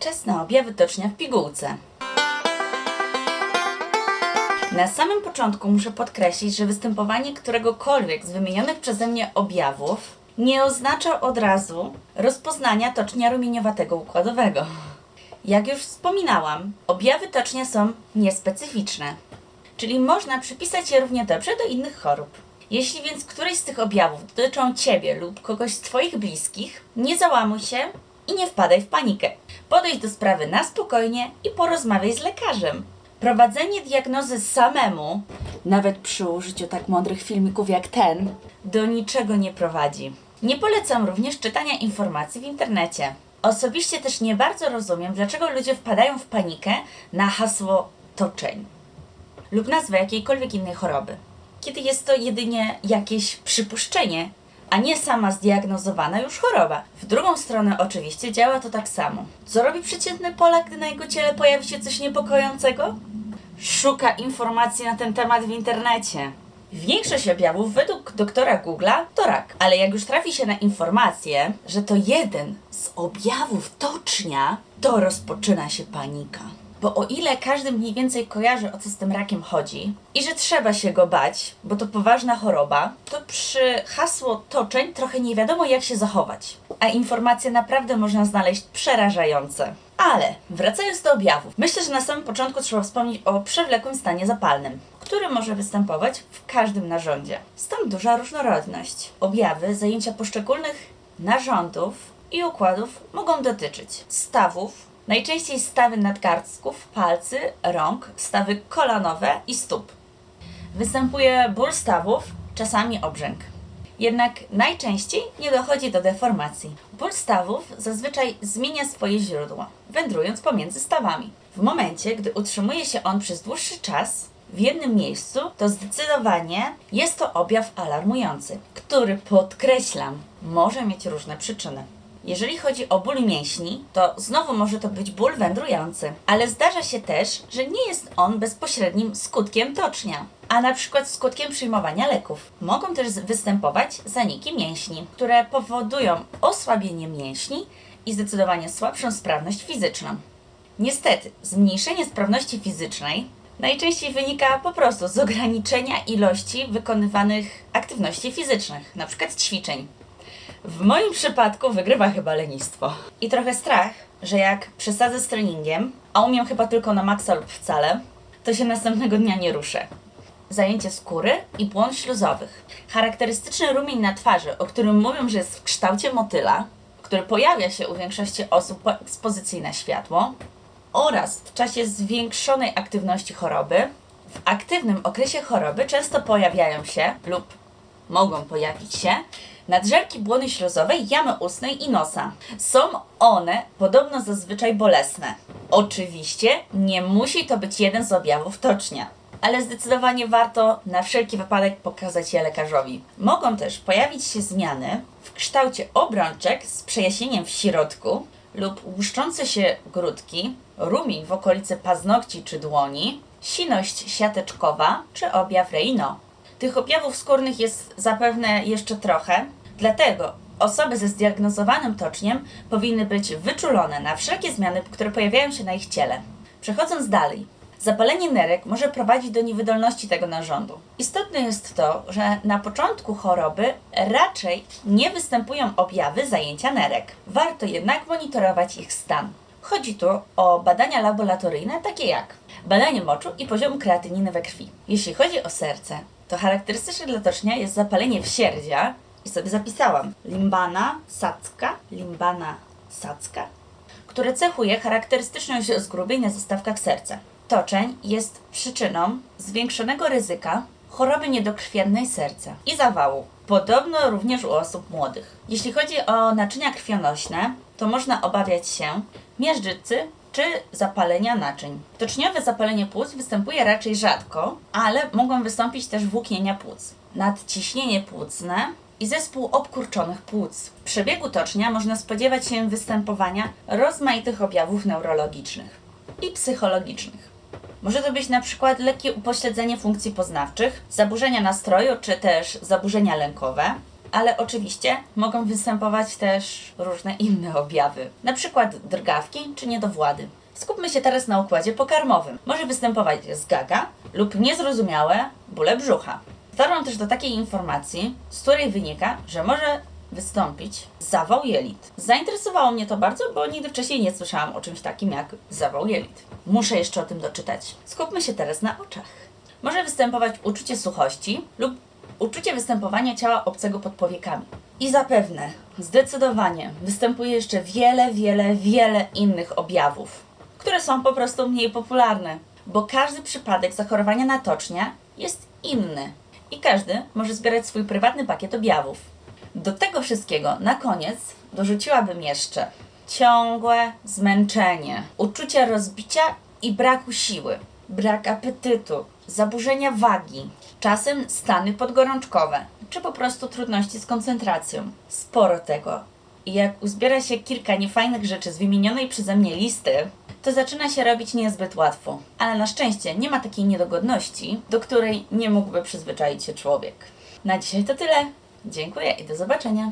Czas na objawy tocznia w pigułce. Na samym początku muszę podkreślić, że występowanie któregokolwiek z wymienionych przeze mnie objawów nie oznacza od razu rozpoznania tocznia rumieniowatego układowego. Jak już wspominałam, objawy tocznia są niespecyficzne, czyli można przypisać je równie dobrze do innych chorób. Jeśli więc któreś z tych objawów dotyczą Ciebie lub kogoś z Twoich bliskich, nie załamuj się i nie wpadaj w panikę. Podejdź do sprawy na spokojnie i porozmawiaj z lekarzem. Prowadzenie diagnozy samemu, nawet przy użyciu tak mądrych filmików jak ten, do niczego nie prowadzi. Nie polecam również czytania informacji w internecie. Osobiście też nie bardzo rozumiem, dlaczego ludzie wpadają w panikę na hasło toczeń lub nazwę jakiejkolwiek innej choroby, kiedy jest to jedynie jakieś przypuszczenie, a nie sama zdiagnozowana już choroba. W drugą stronę oczywiście działa to tak samo. Co robi przeciętny Polak, gdy na jego ciele pojawi się coś niepokojącego? Szuka informacji na ten temat w internecie. Większość objawów według doktora Google'a to rak, ale jak już trafi się na informację, że to jeden z objawów tocznia, to rozpoczyna się panika. Bo o ile każdy mniej więcej kojarzy, o co z tym rakiem chodzi i że trzeba się go bać, bo to poważna choroba, to przy hasło toczeń trochę nie wiadomo, jak się zachować. A informacje naprawdę można znaleźć przerażające. Ale wracając do objawów, myślę, że na samym początku trzeba wspomnieć o przewlekłym stanie zapalnym, który może występować w każdym narządzie. Stąd duża różnorodność. Objawy zajęcia poszczególnych narządów i układów mogą dotyczyć stawów, najczęściej stawy nadgarstków, palcy, rąk, stawy kolanowe i stóp. Występuje ból stawów, czasami obrzęk. Jednak najczęściej nie dochodzi do deformacji. Ból stawów zazwyczaj zmienia swoje źródło, wędrując pomiędzy stawami. W momencie, gdy utrzymuje się on przez dłuższy czas w jednym miejscu, to zdecydowanie jest to objaw alarmujący, który podkreślam, może mieć różne przyczyny. Jeżeli chodzi o ból mięśni, to znowu może to być ból wędrujący, ale zdarza się też, że nie jest on bezpośrednim skutkiem tocznia, a na przykład skutkiem przyjmowania leków. Mogą też występować zaniki mięśni, które powodują osłabienie mięśni i zdecydowanie słabszą sprawność fizyczną. Niestety, zmniejszenie sprawności fizycznej najczęściej wynika po prostu z ograniczenia ilości wykonywanych aktywności fizycznych, np. ćwiczeń. W moim przypadku wygrywa chyba lenistwo. I trochę strach, że jak przesadzę z treningiem, a umiem chyba tylko na maksa lub wcale, to się następnego dnia nie ruszę. Zajęcie skóry i błon śluzowych. Charakterystyczny rumień na twarzy, o którym mówią, że jest w kształcie motyla, który pojawia się u większości osób po ekspozycji na światło, oraz w czasie zwiększonej aktywności choroby, w aktywnym okresie choroby często pojawiają się lub mogą pojawić się nadżerki błony śluzowej, jamy ustnej i nosa. Są one podobno zazwyczaj bolesne. Oczywiście nie musi to być jeden z objawów tocznia. Ale zdecydowanie warto na wszelki wypadek pokazać je lekarzowi. Mogą też pojawić się zmiany w kształcie obrączek z przejaśnieniem w środku lub łuszczące się grudki, rumień w okolicy paznokci czy dłoni, siność siateczkowa czy objaw Reino. Tych objawów skórnych jest zapewne jeszcze trochę, dlatego osoby ze zdiagnozowanym toczniem powinny być wyczulone na wszelkie zmiany, które pojawiają się na ich ciele. Przechodząc dalej, zapalenie nerek może prowadzić do niewydolności tego narządu. Istotne jest to, że na początku choroby raczej nie występują objawy zajęcia nerek. Warto jednak monitorować ich stan. Chodzi tu o badania laboratoryjne, takie jak badanie moczu i poziomu kreatyniny we krwi. Jeśli chodzi o serce, to charakterystyczne dla tocznia jest zapalenie wsierdzia i sobie zapisałam limbana sacka, limbana sacka, które cechuje charakterystyczność zgrubień na zestawkach serca. Toczeń jest przyczyną zwiększonego ryzyka choroby niedokrwiennej serca i zawału. Podobno również u osób młodych. Jeśli chodzi o naczynia krwionośne, to można obawiać się miażdżycy czy zapalenia naczyń. Toczniowe zapalenie płuc występuje raczej rzadko, ale mogą wystąpić też włóknienia płuc, nadciśnienie płucne i zespół obkurczonych płuc. W przebiegu tocznia można spodziewać się występowania rozmaitych objawów neurologicznych i psychologicznych. Może to być na przykład lekkie upośledzenie funkcji poznawczych, zaburzenia nastroju czy też zaburzenia lękowe, Ale oczywiście mogą występować też różne inne objawy, na przykład drgawki czy niedowłady. Skupmy się teraz na układzie pokarmowym. Może występować zgaga lub niezrozumiałe bóle brzucha. Dotarłam też do takiej informacji, z której wynika, że może wystąpić zawał jelit. Zainteresowało mnie to bardzo, bo nigdy wcześniej nie słyszałam o czymś takim jak zawał jelit. Muszę jeszcze o tym doczytać. Skupmy się teraz na oczach. Może występować uczucie suchości lub uczucie występowania ciała obcego pod powiekami. I zapewne, zdecydowanie, występuje jeszcze wiele, wiele, wiele innych objawów, które są po prostu mniej popularne, bo każdy przypadek zachorowania na tocznia jest inny i każdy może zbierać swój prywatny pakiet objawów. Do tego wszystkiego na koniec dorzuciłabym jeszcze ciągłe zmęczenie, uczucie rozbicia i braku siły, brak apetytu, zaburzenia wagi, czasem stany podgorączkowe, czy po prostu trudności z koncentracją. Sporo tego. I jak uzbiera się kilka niefajnych rzeczy z wymienionej przeze mnie listy, to zaczyna się robić niezbyt łatwo. Ale na szczęście nie ma takiej niedogodności, do której nie mógłby przyzwyczaić się człowiek. Na dzisiaj to tyle. Dziękuję i do zobaczenia.